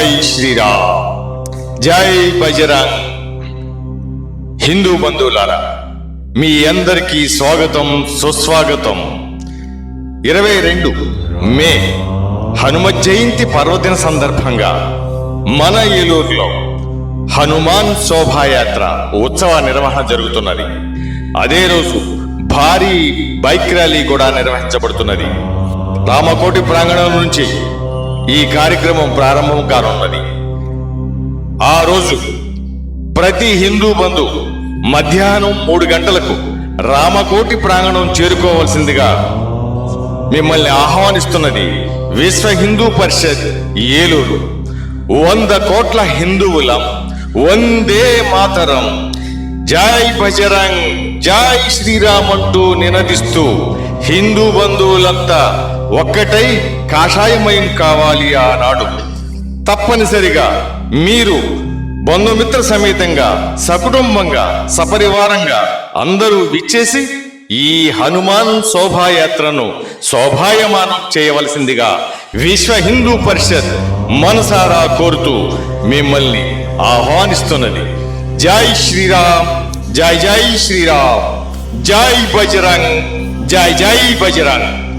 జై శ్రీరామ్ జై బజరంగ్ హిందూ బంధువులారా మీ అందరికీ స్వాగతం సుస్వాగతం. ఇరవై రెండు మే హనుమ జయంతి పర్వదిన సందర్భంగా మన ఏలూరులో హనుమాన్ శోభాయాత్ర ఉత్సవ నిర్వహణ జరుగుతున్నది. అదే రోజు భారీ బైక్ ర్యాలీ కూడా నిర్వహించబడుతున్నది. రామకోటి ప్రాంగణం నుంచి ఈ కార్యక్రమం ప్రారంభం కానున్నది. ఆ రోజు ప్రతి హిందూ బంధు మధ్యాహ్నం మూడు గంటలకు రామకోటి ప్రాంగణం చేరుకోవలసిందిగా మిమ్మల్ని ఆహ్వానిస్తున్నది విశ్వ హిందూ పరిషత్ ఏలూరు. వంద కోట్ల హిందువులం వందే మాతరం. జై బజరంగ్ జై శ్రీరామ్ అంటూ నినదిస్తూ హిందూ బంధువులంతా ఒక్కటై కాషాయమయం కావాలి ఆనాడు. తప్పనిసరిగా మీరు బంధుమిత్ర సమేతంగా సకుటుంబంగా సపరివారంగా అందరూ విచ్చేసి ఈ హనుమాన్ శోభాయాత్రను శోభాయమానం చేయవలసిందిగా విశ్వ హిందూ పరిషత్ మనసారా కోరుతూ మిమ్మల్ని ఆహ్వానిస్తున్నది. జై శ్రీరామ్ జై జై శ్రీరామ్ జై బజరంగ్ జై జై బజరంగ్